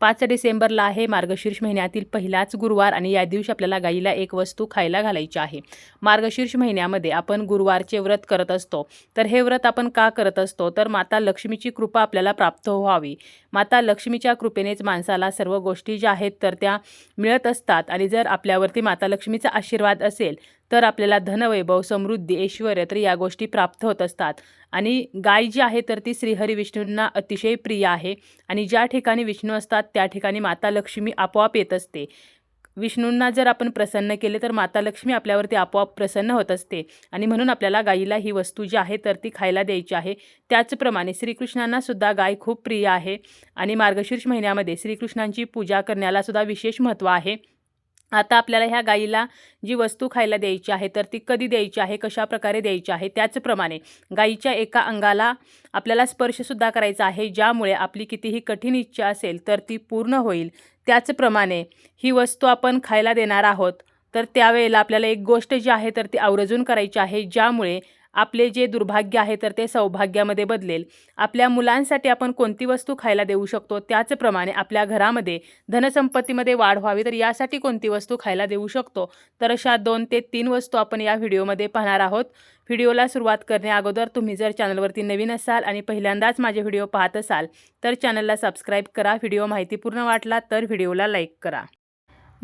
पाच डिसेंबरला आहे. मार्गशीर्ष महिन्यातील पहिलाच गुरुवार आणि या दिवशी आपल्याला गाईला एक वस्तू खायला घालायची आहे. मार्गशीर्ष महिन्यामध्ये आपण गुरुवारचे व्रत करत असतो. तर हे व्रत आपण का करत असतो? तर माता लक्ष्मीची कृपा आपल्याला प्राप्त व्हावी. माता लक्ष्मीच्या कृपेनेच माणसाला सर्व गोष्टी ज्या आहेत तर त्या मिळत असतात. आणि जर आपल्यावरती माता लक्ष्मीचा आशीर्वाद असेल तर आपल्याला धनवैभव समृद्धी ऐश्वर तर या गोष्टी प्राप्त होत असतात. आणि गाय जी आहे तर ती श्रीहरी विष्णूंना अतिशय प्रिय आहे. आणि ज्या ठिकाणी विष्णू असतात त्या ठिकाणी माता लक्ष्मी आपोआप येत असते. विष्णूंना जर आपण प्रसन्न केले तर माता लक्ष्मी आपल्यावरती आपोआप प्रसन्न होत असते. आणि म्हणून आपल्याला गाईला ही वस्तू जी आहे तर ती खायला द्यायची आहे. त्याचप्रमाणे श्रीकृष्णांनासुद्धा गाय खूप प्रिय आहे. आणि मार्गशीर्ष महिन्यामध्ये श्रीकृष्णांची पूजा करण्यालासुद्धा विशेष महत्त्व आहे. आता आपल्याला ह्या गाईला जी वस्तू खायला द्यायची आहे तर ती कधी द्यायची आहे कशा प्रकारे द्यायची आहे त्याचप्रमाणे गाईच्या एका अंगाला आपल्याला स्पर्शसुद्धा करायचा आहे ज्यामुळे आपली कितीही कठीण इच्छा असेल तर ती पूर्ण होईल. त्याचप्रमाणे ही वस्तू आपण खायला देणार आहोत तर त्यावेळेला आपल्याला एक गोष्ट जी आहे तर ती आवर्जून करायची आहे ज्यामुळे आपले जे दुर्भाग्य आहे तर ते सौभाग्यामध्ये बदलेल. आपल्या मुलांसाठी आपण कोणती वस्तू खायला देऊ शकतो? त्याचप्रमाणे आपल्या घरामध्ये धनसंपत्तीमध्ये वाढ व्हावी तर यासाठी कोणती वस्तू खायला देऊ शकतो? तर अशा दोन ते तीन वस्तू आपण या व्हिडिओमध्ये पाहणार आहोत. व्हिडिओला सुरुवात करण्याअगोदर तुम्ही जर चॅनलवरती नवीन असाल आणि पहिल्यांदाच माझे व्हिडिओ पाहत असाल तर चॅनलला सबस्क्राईब करा. व्हिडिओ माहितीपूर्ण वाटला तर व्हिडिओला लाईक करा.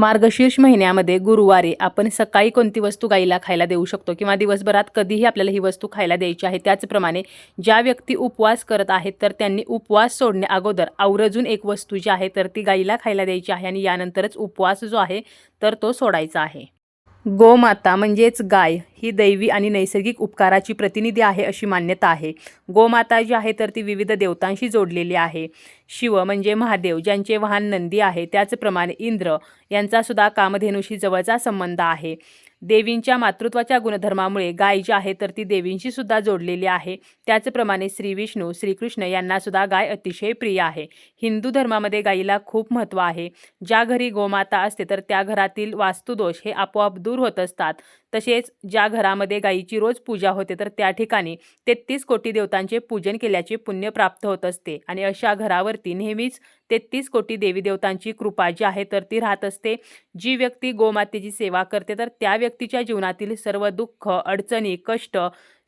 मार्गशीर्ष महिन्यामध्ये गुरुवारी आपण सकाळी कोणती वस्तू गाईला खायला देऊ शकतो? किंवा दिवसभरात कधीही आपल्याला ही वस्तू खायला द्यायची आहे. त्याचप्रमाणे ज्या व्यक्ती उपवास करत आहेत तर त्यांनी उपवास सोडण्या अगोदर आवर्जून एक वस्तू जी आहे तर ती गाईला खायला द्यायची आहे आणि यानंतरच उपवास जो आहे तर तो सोडायचा आहे. गोमाता म्हणजेच गाय. ही दैवी आणि नैसर्गिक उपकाराची प्रतिनिधी आहे अशी मान्यता आहे. गोमाता जी आहे तर ती विविध देवतांशी जोडलेली आहे. शिव म्हणजे महादेव ज्यांचे वाहन नंदी आहे त्याचप्रमाणे इंद्र यांचासुद्धा कामधेनुशी जवळचा संबंध आहे. देवींच्या मातृत्वाच्या गुणधर्मामुळे गाय जी आहे तर ती देवींशी सुद्धा जोडलेली आहे. त्याचप्रमाणे श्री विष्णू श्रीकृष्ण यांना सुद्धा गाय अतिशय प्रिय आहे. हिंदू धर्मामध्ये गायीला खूप महत्त्व आहे. ज्या घरी गोमाता असते तर त्या घरातील वास्तुदोष हे आपोआप दूर होत असतात. तसेच ज्या घरामध्ये गायीची रोज पूजा होते तर त्या ठिकाणी तेहतीस कोटी देवतांचे पूजन केल्याचे पुण्य प्राप्त होत असते. आणि अशा घरावरती नेहमीच तेहतीस कोटी देवी देवतांची कृपा जी आहे तर ती राहत असते. जी व्यक्ती गोमातेची सेवा करते तर त्या व्यक्तीच्या जीवनातील सर्व दुःख अडचणी कष्ट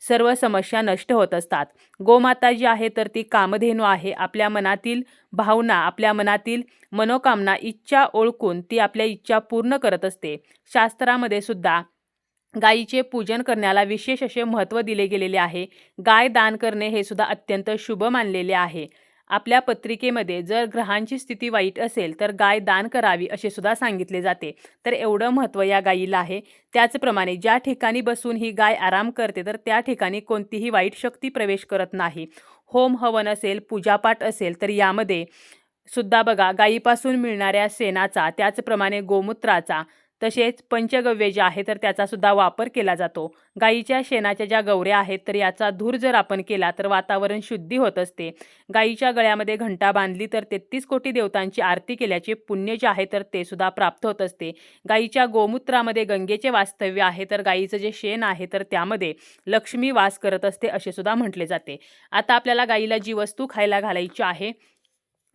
सर्व समस्या नष्ट होत असतात. गोमाता जी आहे तर ती कामधेनू आहे. आपल्या मनातील भावना आपल्या मनातील मनोकामना इच्छा ओळखून ती आपल्या इच्छा पूर्ण करत असते. शास्त्रामध्ये सुद्धा गायीचे पूजन करण्याला विशेष असे महत्त्व दिले गेलेले आहे. गाय दान करणे हे सुद्धा अत्यंत शुभ मानलेले आहे. आपल्या पत्रिकेमध्ये जर ग्रहांची स्थिती वाईट असेल तर गाय दान करावी असे सुद्धा सांगितले जाते. तर एवढं महत्त्व या गायीला आहे. त्याचप्रमाणे ज्या ठिकाणी बसून ही गाय आराम करते तर त्या ठिकाणी कोणतीही वाईट शक्ती प्रवेश करत नाही. होम हवन असेल पूजापाठ असेल तर यामध्ये सुद्धा बघा गायीपासून मिळणाऱ्या सेनाचा त्याचप्रमाणे गोमूत्राचा तसेच पंचगव्य जे आहे तर त्याचासुद्धा वापर केला जातो. गाईच्या शेणाच्या ज्या गवऱ्या आहेत तर याचा धूर जर आपण केला तर वातावरण शुद्धी होत असते. गाईच्या गळ्यामध्ये घंटा बांधली तर तेहतीस कोटी देवतांची आरती केल्याचे पुण्य जे आहे तर ते सुद्धा प्राप्त होत असते. गाईच्या गोमूत्रामध्ये गंगेचे वास्तव्य आहे तर गाईचं जे शेण आहे तर त्यामध्ये लक्ष्मी वास करत असते असे सुद्धा म्हटले जाते. आता आपल्याला गाईला जी वस्तू खायला घालायची आहे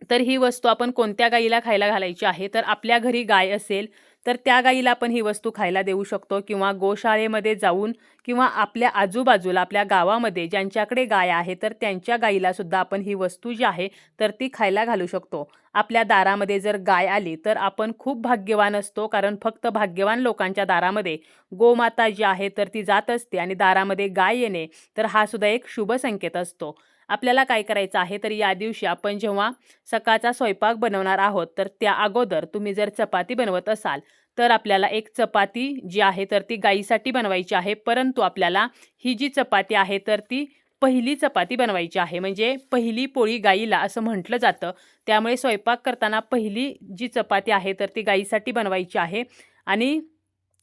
तर ही वस्तू आपण कोणत्या गाईला खायला घालायची आहे तर आपल्या घरी गाय असेल तर त्या गाईला आपण ही वस्तू खायला देऊ शकतो किंवा गोशाळेमध्ये जाऊन किंवा आपल्या आजूबाजूला आपल्या गावामध्ये ज्यांच्याकडे गाय आहे तर त्यांच्या गाईला सुद्धा आपण ही वस्तू जी आहे तर ती खायला घालू शकतो. आपल्या दारामध्ये जर गाय आली तर आपण खूप भाग्यवान असतो कारण फक्त भाग्यवान लोकांच्या दारामध्ये गोमाता जी आहे तर ती जात असते आणि दारामध्ये गाय येणे तर हा सुद्धा एक शुभ संकेत असतो. आपल्याला काय करायचं आहे तर या दिवशी आपण जेव्हा सकाळचा स्वयंपाक बनवणार आहोत तर त्या अगोदर तुम्ही जर चपाती बनवत असाल तर आपल्याला एक चपाती जी आहे तर ती गाईसाठी बनवायची आहे. परंतु आपल्याला ही जी चपाती आहे तर ती पहिली चपाती बनवायची आहे. म्हणजे पहिली पोळी गाईला असं म्हटलं जातं. त्यामुळे स्वयंपाक करताना पहिली जी चपाती आहे तर ती गाईसाठी बनवायची आहे. आणि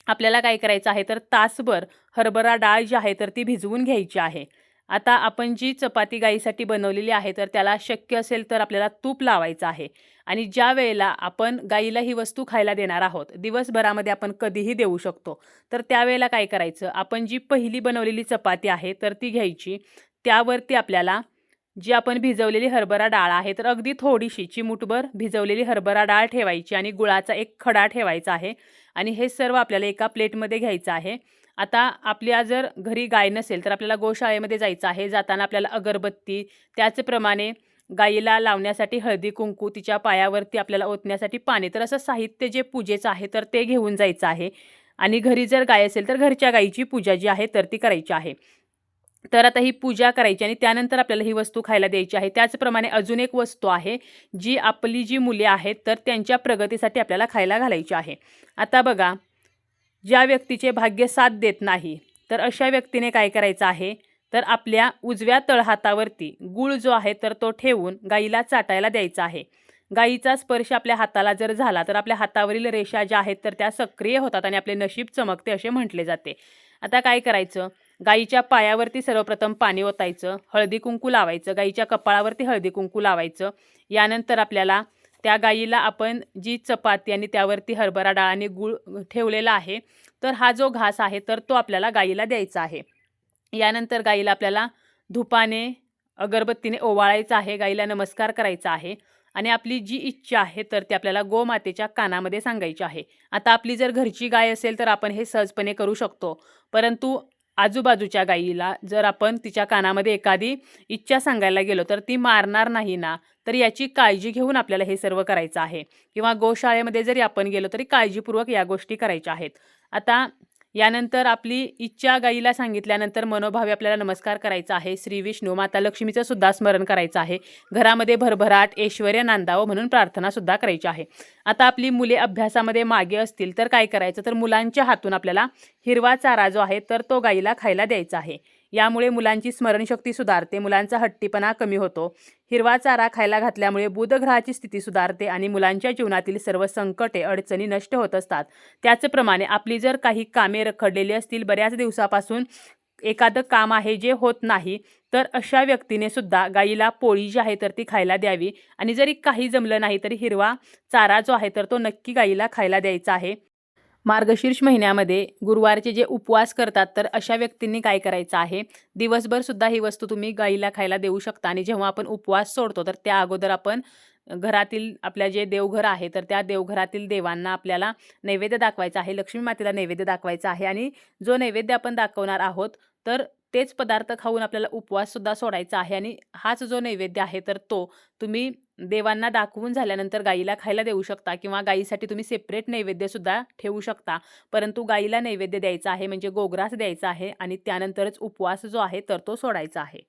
आपल्याला काय करायचं आहे तर तासभर हरभरा डाळ जी आहे तर ती भिजवून घ्यायची आहे. आता आपण जी चपाती गाईसाठी बनवलेली आहे तर त्याला शक्य असेल तर आपल्याला तूप लावायचं आहे. आणि ज्या वेळेला आपण गाईला ही वस्तू खायला देणार आहोत दिवसभरामध्ये आपण कधीही देऊ शकतो. तर त्यावेळेला काय करायचं आपण जी पहिली बनवलेली चपाती आहे तर ती घ्यायची. त्यावरती आपल्याला जी आपण भिजवलेली हरभरा डाळ आहे तर अगदी थोडीशी चिमूटभर भिजवलेली हरभरा डाळ ठेवायची आणि गुळाचा एक खडा ठेवायचा आहे. आणि हे सर्व आपल्याला एका प्लेटमध्ये घ्यायचं आहे. आता आपल्या जर घरी गाय नसेल तर आपल्याला गोशाळेमध्ये जायचं आहे. जाताना आपल्याला अगरबत्ती त्याचप्रमाणे गाईला लावण्यासाठी हळदी कुंकू तिच्या पायावरती आपल्याला ओतण्यासाठी पाणी. तर असं साहित्य जे पूजेचं आहे तर ते घेऊन जायचं आहे. आणि घरी जर गाय असेल तर घरच्या गाईची पूजा जी आहे तर ती करायची आहे. तर आता ही पूजा करायची आणि त्यानंतर आपल्याला ही वस्तू खायला द्यायची आहे. त्याचप्रमाणे अजून एक वस्तू आहे जी आपली जी मुले आहेत तर त्यांच्या प्रगतीसाठी आपल्याला खायला घालायची आहे. आता बघा ज्या व्यक्तीचे भाग्य साथ देत नाही तर अशा व्यक्तीने काय करायचं आहे? तर आपल्या उजव्या तळहातावरती गूळ जो आहे तर तो ठेवून गाईला चाटायला द्यायचा आहे. गाईचा स्पर्श आपल्या हाताला जर झाला तर आपल्या हातावरील रेषा ज्या आहेत तर त्या सक्रिय होतात आणि आपले नशीब चमकते असे म्हटले जाते. आता काय करायचं? गाईच्या पायावरती सर्वप्रथम पाणी ओतायचं हळदी कुंकू लावायचं गाईच्या कपाळावरती हळदी कुंकू लावायचं. यानंतर आपल्याला त्या गाईला आपण जी चपाती आणि त्यावरती हरभरा डाळ आणि गूळ ठेवलेला आहे तर हा जो घास आहे तर तो आपल्याला गाईला द्यायचा आहे. यानंतर गाईला आपल्याला धुपाने अगरबत्तीने ओवाळायचं आहे गाईला नमस्कार करायचा आहे आणि आपली जी इच्छा आहे तर ती आपल्याला गोमातेच्या कानामध्ये सांगायची आहे. आता आपली जर घरची गाय असेल तर आपण हे सहजपणे करू शकतो. परंतु आजूबाजूच्या गाईला जर आपण तिच्या कानामध्ये एखादी इच्छा सांगायला गेलो तर ती मारणार नाही ना तर याची काळजी घेऊन आपल्याला हे सर्व करायचं आहे. किंवा गोशाळेमध्ये जरी आपण गेलो तरी काळजीपूर्वक या गोष्टी करायच्या आहेत. आता यानंतर आपली इच्छा गाईला सांगितल्यानंतर मनोभावे आपल्याला नमस्कार करायचा आहे. श्री विष्णू माता लक्ष्मीचं सुद्धा स्मरण करायचं आहे. घरामध्ये भरभराट ऐश्वर्य नांदावं म्हणून प्रार्थना सुद्धा करायची आहे. आता आपली मुले अभ्यासामध्ये मागे असतील तर काय करायचं? तर मुलांच्या हातून आपल्याला हिरवा चारा जो आहे तर तो गाईला खायला द्यायचा आहे. यामुळे मुलांची स्मरणशक्ती सुधारते मुलांचा हट्टीपणा कमी होतो. हिरवा चारा खायला घातल्यामुळे बुधग्रहाची स्थिती सुधारते आणि मुलांच्या जीवनातील सर्व संकटे अडचणी नष्ट होत असतात. त्याचप्रमाणे आपली जर काही कामे रखडलेली असतील बऱ्याच दिवसापासून एखादं काम आहे जे होत नाही तर अशा व्यक्तीने सुद्धा गाईला पोळी जी आहे तर ती खायला द्यावी. आणि जरी काही जमलं नाही तरी हिरवा चारा जो आहे तर तो नक्की गाईला खायला द्यायचा आहे. मार्गशीर्ष महिन्यामध्ये गुरुवारचे जे उपवास करतात तर अशा व्यक्तींनी काय करायचं आहे? दिवसभर सुद्धा ही वस्तू तुम्ही गाईला खायला देऊ शकता आणि जेव्हा आपण उपवास सोडतो तर त्या अगोदर आपण घरातील आपल्या जे देवघर आहे तर त्या देवघरातील देवांना आपल्याला नैवेद्य दाखवायचा आहे लक्ष्मी मातेला नैवेद्य दाखवायचा आहे आणि जो नैवेद्य आपण दाखवणार आहोत तर तेच पदार्थ खाऊन आपल्याला उपवाससुद्धा सोडायचा आहे आणि हाच जो नैवेद्य आहे तर तो तुम्ही देवांना दाखवून झाल्यानंतर गाईला खायला देऊ शकता किंवा गाईसाठी तुम्ही सेपरेट नैवेद्यसुद्धा ठेवू शकता. परंतु गाईला नैवेद्य द्यायचा आहे म्हणजे गोग्रास द्यायचा आहे आणि त्यानंतरच उपवास जो आहे तर तो सोडायचा आहे.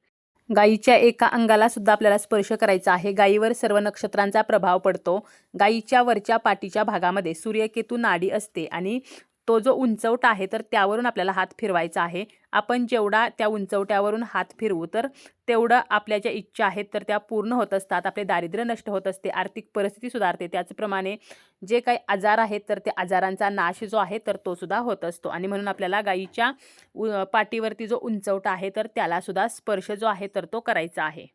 गाईच्या एका अंगाला सुद्धा आपल्याला स्पर्श करायचा आहे. गाईवर सर्व नक्षत्रांचा प्रभाव पडतो. गाईच्या वरच्या पाठीच्या भागामध्ये सूर्यकेतू नाडी असते आणि तो जो उंचवटा आहे तर त्यावरून आपल्याला हात फिरवायचा आहे. आपण जेवढा त्या उंचवट्यावरून हात फिरवू तर तेवढं आपल्या ज्या इच्छा आहेत तर त्या पूर्ण होत असतात. आपले दारिद्र्य नष्ट होत असते. आर्थिक परिस्थिती सुधारते. त्याचप्रमाणे जे काही आजार आहेत तर त्या आजारांचा नाश जो आहे तर तो सुद्धा होत असतो. आणि म्हणून आपल्याला गाईच्या उ पाठीवरती जो उंचवटा आहे तर त्यालासुद्धा स्पर्श जो आहे तर तो करायचा आहे.